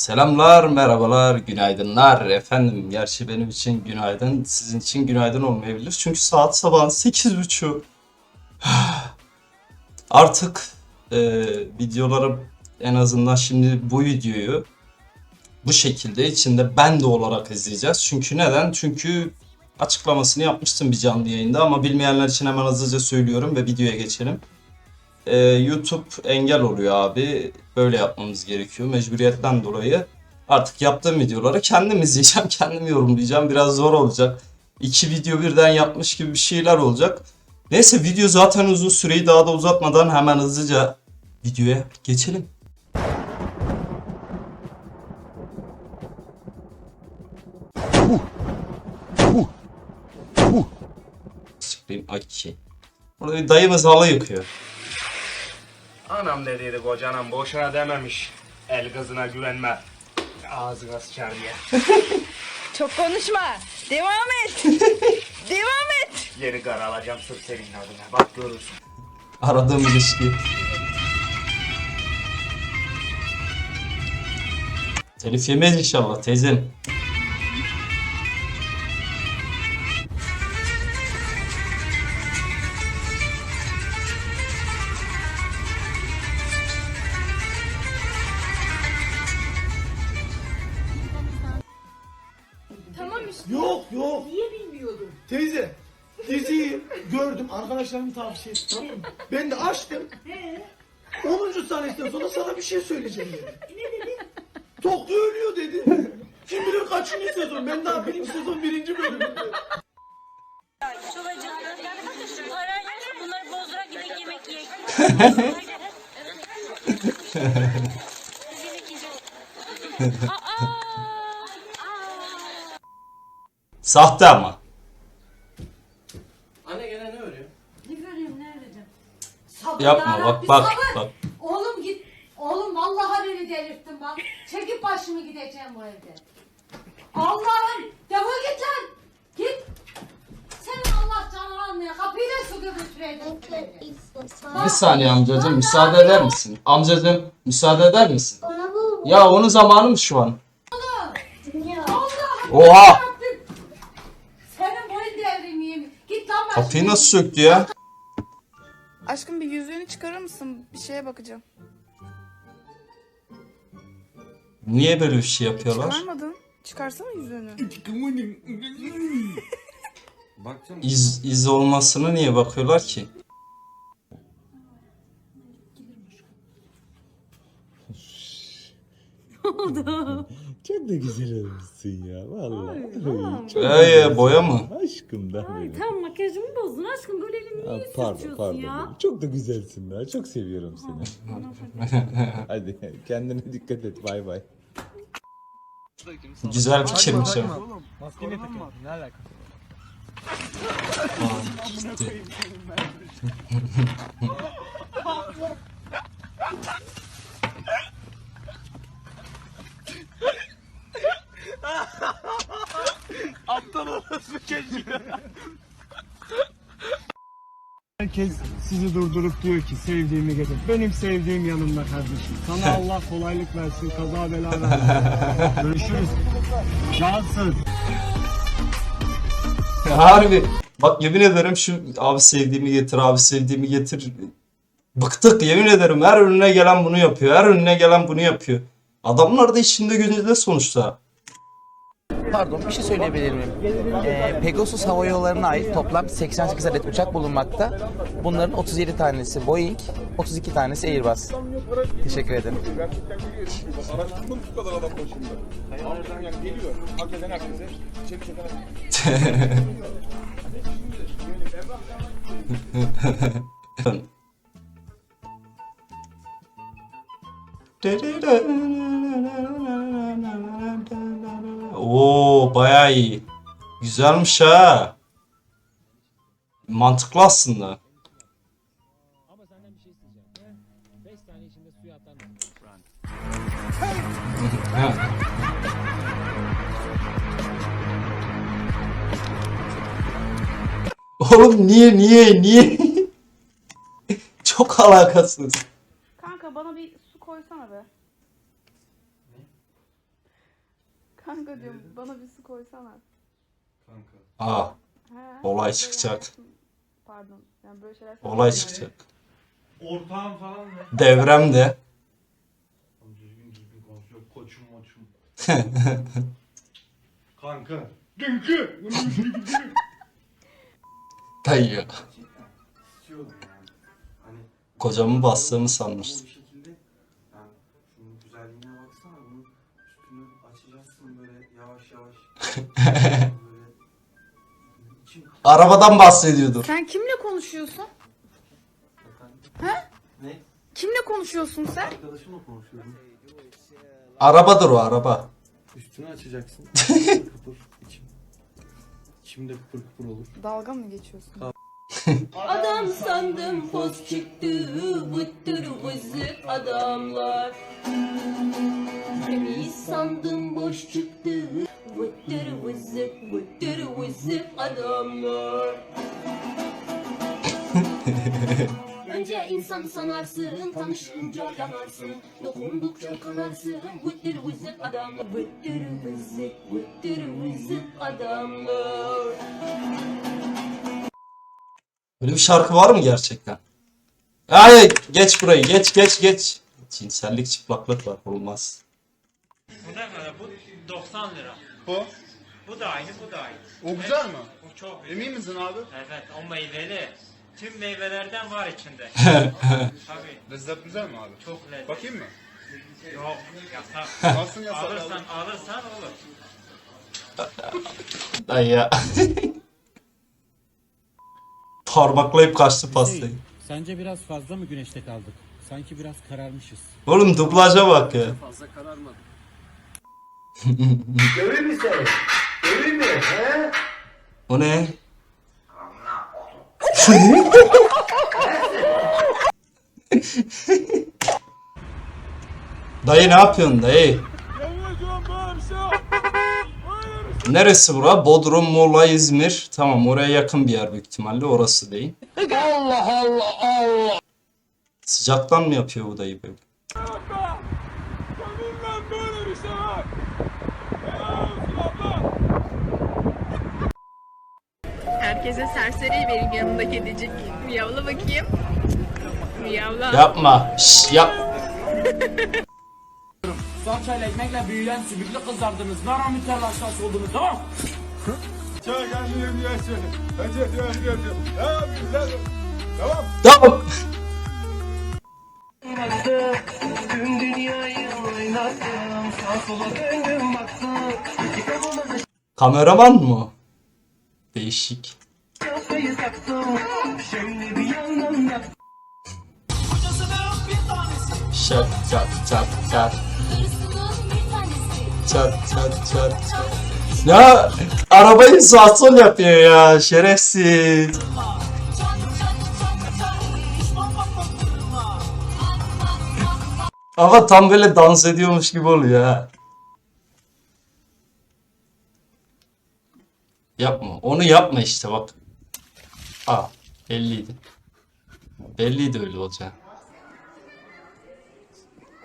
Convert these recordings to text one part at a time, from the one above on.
Selamlar, merhabalar, günaydınlar. Efendim, gerçi benim için günaydın, sizin için günaydın olmayabilir. Çünkü saat sabahın 8.30. Artık e, videoları en azından şimdi bu videoyu bu şekilde içinde ben de olarak izleyeceğiz. Çünkü neden? Çünkü açıklamasını yapmıştım bir canlı yayında ama bilmeyenler için hemen hızlıca söylüyorum ve videoya geçelim. Ee, YouTube engel oluyor abi. Böyle yapmamız gerekiyor mecburiyetten dolayı. Artık yaptığım videoları kendim izleyeceğim, kendim yorumlayacağım. Biraz zor olacak. İki video birden yapmış gibi bir şeyler olacak. Neyse video zaten uzun süreyi daha da uzatmadan hemen hızlıca videoya geçelim. Sıkayım aki. Burada bir dayımız halı yıkıyor. Anam dediydi kocanam boşuna dememiş. El kızına güvenme. Ağzına sıçar diye. Çok konuşma. Devam et. Devam et. Yeni kar alacağım sırf senin adına. Bak görürsün. Aradığım ilişki. Telif yemez inşallah teyzem. Gördüm arkadaşlarım tavsiye etti tamam mı? Ben de açtım. He. 10. sahnesinden sonra sana bir şey söyleyeceğim dedi. Ne dedi? Toklu ölüyor dedi. Kim bilir kaçıncı sezon? Ben daha birinci sezon birinci bölümünde. Çok acıktı. Paran yok. Bunları bozdurak gidip yemek yiyek. Sahte ama. Yapma bak bak bak. Oğlum git. Oğlum vallahi beni delirttin bak. Çekip başımı gideceğim bu evde. Allah'ım defol git lan. Git. Sen Allah canını almaya kapıyı da su götüreydin. Bir saniye amcacığım müsaade eder misin? Amcacığım müsaade eder misin? Ya onun zamanı mı şu an? Allah'ım. Oha! Senin boyun devrilmeyeyim. Git lan başımı. Kapıyı nasıl söktü ya? Aşkım bir yüzüğünü çıkarır mısın? Bir şeye bakacağım. Niye böyle bir şey yapıyorlar? Çıkarmadın. Çıkarsana yüzüğünü. İz, iz olmasını niye bakıyorlar ki? Çok da güzel olmuşsun ya vallahi. Çok Ee, boya mı? aşkım da benim. Tam makyajımı bozdun aşkım böyle elimi Aa, niye pardon sürtüyorsun pardon. ya? benim. Çok da güzelsin ya. Çok seviyorum seni. Hadi kendine dikkat et. Bay bay. Güzel fikirmiş ama. Maskeni takın. Ne alaka? Aa, gitti. Herkes sizi durdurup diyor ki sevdiğimi getir. Benim sevdiğim yanımda kardeşim. Sana Allah kolaylık versin, kaza bela versin. Görüşürüz. Cansın. Harbi. Bak yemin ederim şu abi sevdiğimi getir, abi sevdiğimi getir. Bıktık yemin ederim. Her önüne gelen bunu yapıyor. Her önüne gelen bunu yapıyor. Adamlar da işinde gücünde sonuçta. Pardon bir şey söyleyebilir miyim? Ee, Pegasus Hava Yolları'na ait toplam 88 adet uçak bulunmakta. Bunların 37 tanesi Boeing, 32 tanesi Airbus. Teşekkür ederim. Oo bayağı iyi. Güzelmiş ha. Mantıklı aslında. Ha. Oğlum niye niye niye? Çok alakasız. Kanka bana bir su koysana be. Kanka diyorum bana bir su koysana. Aa He, Olay çıkacak. yaptım. Pardon. Yani böyle şeyler olay çıkacak. Ortağım falan mı? Devrem de. Düzgün düzgün konuşuyor. Koçum moçum. Kanka. Dünkü. Dayı ya. istiyordum yani. Hani Kocamı bastığımı bu sanmıştım. şekilde yani şunun güzelliğine baksana bunun üstünü açacaksın böyle yavaş yavaş. böyle içim Arabadan bahsediyordur. Sen kimle konuşuyorsun? efendim. Ne? Kimle konuşuyorsun sen? Arkadaşımla konuşuyorum. Arabadır o araba. Üstünü açacaksın. kıpır kıpır içim. İçimde kıpır kıpır olur. Dalga mı geçiyorsun? Adam sandım poz çıktı Vıttır vızık adamlar. Temiz sandım boş çıktı Vıttır vızık vıttır vızık adamlar. Önce insan sanarsın, tanışınca yanarsın. Dokundukça kanarsın, vıttır vızık adamlar. Vıttır vızık, vıttır vızık adamlar Böyle bir şarkı var mı gerçekten? Ay geç burayı geç geç geç. Cinsellik çıplaklık var olmaz. Bu ne kadar? Bu 90 lira. Bu? Bu da aynı, bu da aynı. O güzel mi? Bu çok güzel. Emin misin abi? Evet, o meyveli. Tüm meyvelerden var içinde. Tabii, Lezzet güzel mi abi? çok lezzetli. Bakayım mı? Yok, yasak. Nasıl yasak alırsan, alırsan olur. Dayı ya. Parmaklayıp kaçtı pastayı. Sence biraz fazla mı güneşte kaldık? Sanki biraz kararmışız. Oğlum dublaja bak ya. Fazla kararmadı. O ne? dayı ne yapıyorsun dayı? Neresi bura? Bodrum, Muğla, İzmir. Tamam oraya yakın bir yer büyük ihtimalle. Orası değil. Allah Allah Allah. Sıcaktan mı yapıyor bu dayı böyle? Herkese serseri benim yanımda kedicik. Miyavla bakayım. Miyavla. Yapma. Şş, yap. Salçayla ekmekle büyüyen sümüklü kızardınız. Nara mütelaşlas oldunuz tamam Çay kendini yersin. Önce diyor diyor diyor. Tamam güzel. Tamam. Tamam. Kameraman mı? Değişik. Şat çat çat çat. Çat çat çat çat. Ya arabayı sağ sol yapıyor ya şerefsiz. Ama tam böyle dans ediyormuş gibi oluyor ha. Yapma. Onu yapma işte bak. Aa belliydi. Belliydi öyle olacağı.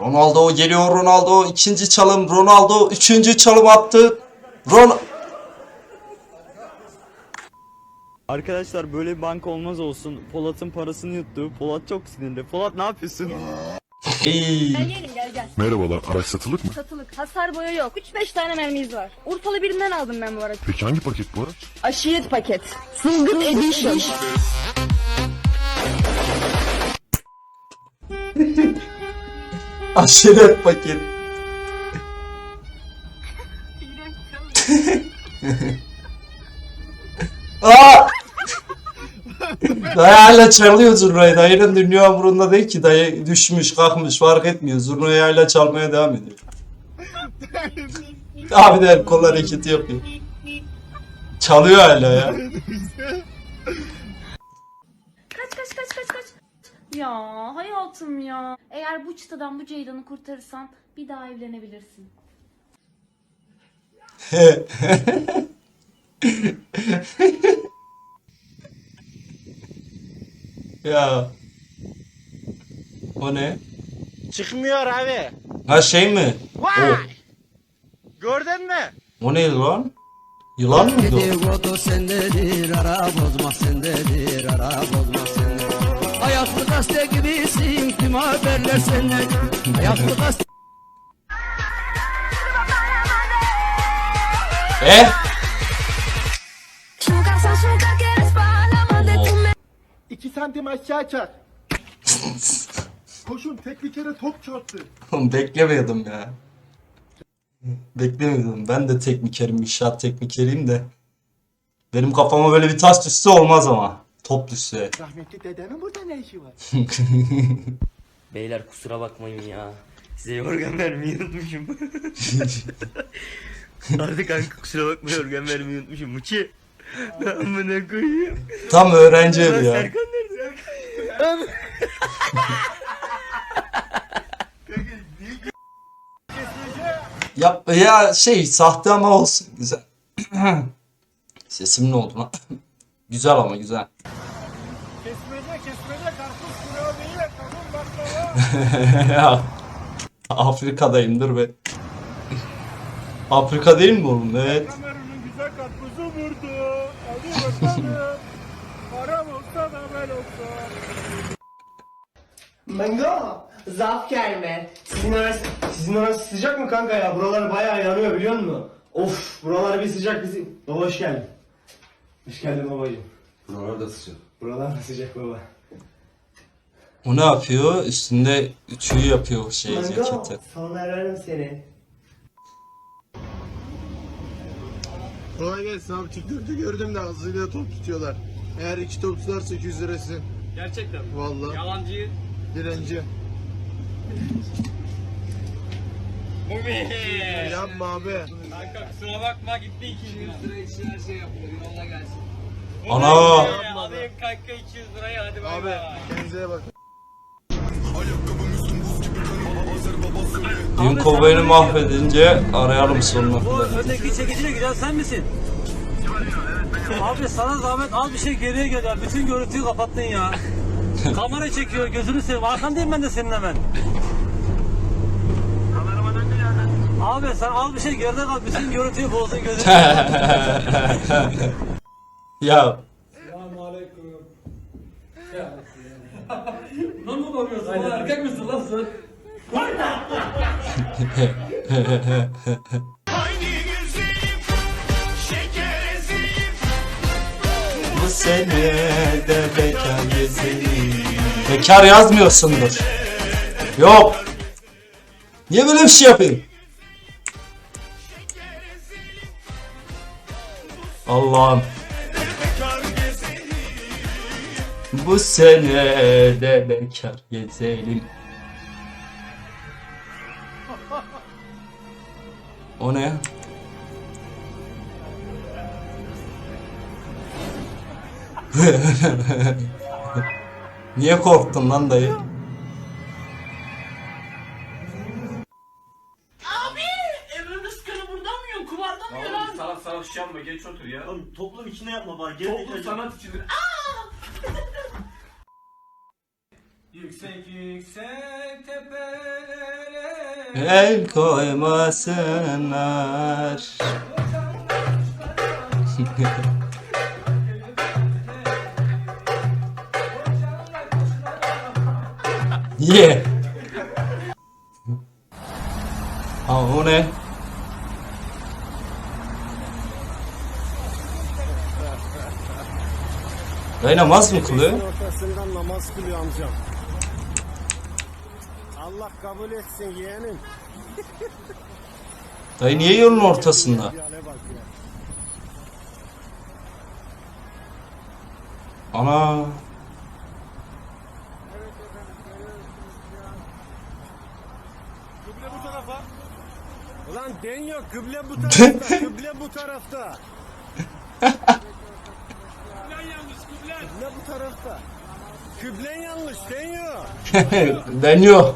Ronaldo geliyor Ronaldo ikinci çalım Ronaldo üçüncü çalım attı. Ron Arkadaşlar böyle bir banka olmaz olsun. Polat'ın parasını yuttu. Polat çok sinirli. Polat ne yapıyorsun? Ey. Gelin gel gel. Merhabalar, araç satılık mı? Satılık. Hasar boya yok. 3-5 tane mermimiz var. Urfalı birinden aldım ben bu arada. Peki hangi paket bu araç? Aşiret paket. Sılgın Edition. Aşiret paket. Aa! Dayı hala çalıyor zurnayı. Dayının dünya umurunda değil ki. Dayı düşmüş kalkmış fark etmiyor. Zurnayı hala çalmaya devam ediyor. Abi de el kol hareketi yapıyor. Çalıyor hala ya. Ya hayatım ya. Eğer bu çıtadan bu ceylanı kurtarırsan bir daha evlenebilirsin. ya. O ne? Çıkmıyor abi. Ha şey mi? O. Gördün mü? O ne lan? Yılan mıydı ara bozmak sendedir, ara bozmak Hayatlı gazete gibisin, tüm haberler senden. Hayatlı gazete... E? İki santim aşağı çak. Koşun tek bir kere top çarptı. Oğlum beklemiyordum ya. Beklemiyordum. Ben de teknikerim, inşaat teknikeriyim de. Benim kafama böyle bir taş düşse olmaz ama. Top düşse. Rahmetli dedenin burada ne işi var? Beyler kusura bakmayın ya. Size yorgan vermeyi unutmuşum. Hadi kanka kusura bakma yorgan vermeyi unutmuşum. Muçi. Amına koyayım. Tam öğrenci evi ya. Serkan nerede? Serkan. Ya, ya şey sahte ama olsun güzel. Sesim ne oldu lan? Güzel ama güzel. Kesmece kesmece karpuz kurabiye kavun baklava. Ya, Afrika'dayım dur be. Afrika değil mi oğlum? Evet. Kamerunun güzel karpuzu vurdu. Hadi bakalım. Param olsa da ben olsa. Mango, zaf gelme. Sizin orası, sizin orası sıcak mı kanka ya? Buralar bayağı yanıyor biliyor musun? Of, buralar bir sıcak bizi. Hoş geldin. Hoş geldin babacığım. Buralar da sıcak. Buralar da sıcak baba. O ne yapıyor? Üstünde tüy yapıyor şey Mango, ceketi. sonra ararım seni. Kolay gelsin abi. TikTok'ta gördüm de hızıyla top tutuyorlar. Eğer iki top tutarsa 200 lirası. Gerçekten mi? Vallahi. Yalancı. Direnci. Bu mi? Yapma abi. Kanka kusura bakma gitti 200 lira. 200 lira için her şey yapılıyor. Yolla gelsin. Ana! Alayım kanka 200 lirayı hadi bay Abi bay. kendinize bak. Dün kovboyunu mahvedince arayalım sonuna Bu kadar. öndeki çekiciyle giden sen misin? Abi sana zahmet al bir şey geriye gel ya. Bütün görüntüyü kapattın ya. Kamera çekiyor gözünü seveyim. Arkandayım ben de senin hemen. Abi sen al bir şey geride kal. Bütün görüntüyü bozdun gözünü. ya Lan mı bakıyorsun? Lan erkek misin lan sen? bu sene de bekar gezelim. Bekar yazmıyorsundur. Yok. Niye böyle bir şey yapayım? Allah'ım. Bu sene de bekar gezelim. O ne? Niye korktun lan dayı? Yapma geç otur ya. Oğlum toplum içinde yapma bari. Toplu sanat içindir. Yüksek yüksek tepelere El koymasınlar. Niye? Ha o ne? Dayı namaz mı kılıyor? ortasından namaz kılıyor amcam. Allah kabul etsin yeğenim. Dayı niye yolun ortasında? Ana. Kıble bu tarafa. Ulan den yok kıble bu tarafta. kıble bu tarafta. Kıble bu tarafta. Kıblen yanlış den yok. Deniyor.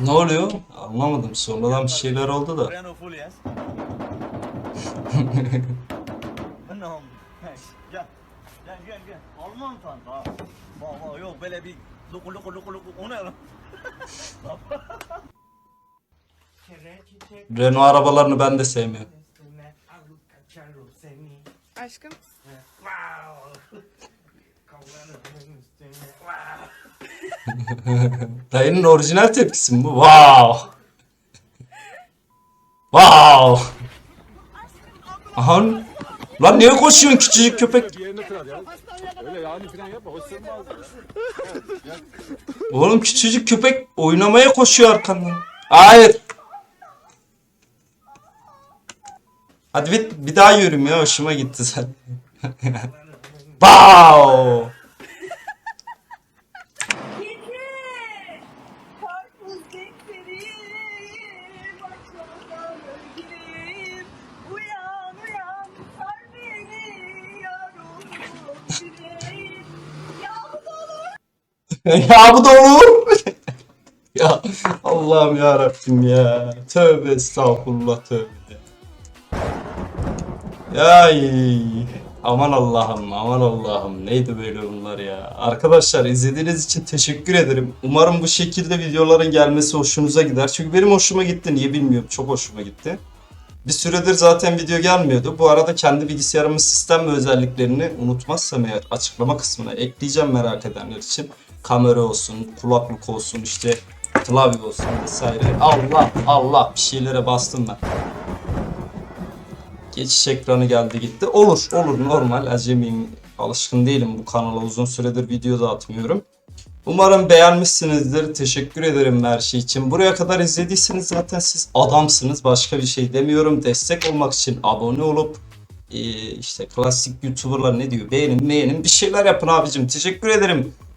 Ne oluyor? Anlamadım. Sonradan bir şeyler oldu da. Alman kanka. Baba yok böyle bir luku luku luku luku o ne lan? Renault arabalarını ben de sevmiyorum. Aşkım. Dayının orijinal tepkisi mi bu? Wow. Wow. Aha. Lan niye koşuyorsun küçücük köpek? Oğlum küçücük köpek oynamaya koşuyor arkandan. Hayır. Hadi bir, bir daha yürüm ya hoşuma gitti sen. wow. ya bu da olur. ya Allah'ım ya Rabbim ya. Tövbe estağfurullah tövbe. Ay. Aman Allah'ım, aman Allah'ım. Neydi böyle bunlar ya? Arkadaşlar izlediğiniz için teşekkür ederim. Umarım bu şekilde videoların gelmesi hoşunuza gider. Çünkü benim hoşuma gitti. Niye bilmiyorum. Çok hoşuma gitti. Bir süredir zaten video gelmiyordu. Bu arada kendi bilgisayarımın sistem ve özelliklerini unutmazsam eğer açıklama kısmına ekleyeceğim merak edenler için. Kamera olsun, kulaklık olsun, işte klavye olsun vesaire. Allah Allah bir şeylere bastım ben. Geçiş ekranı geldi gitti. Olur olur normal acemiyim. Alışkın değilim bu kanala uzun süredir video da atmıyorum. Umarım beğenmişsinizdir. Teşekkür ederim her şey için. Buraya kadar izlediyseniz zaten siz adamsınız. Başka bir şey demiyorum. Destek olmak için abone olup işte klasik YouTuber'lar ne diyor? Beğenin beğenin bir şeyler yapın abicim. Teşekkür ederim.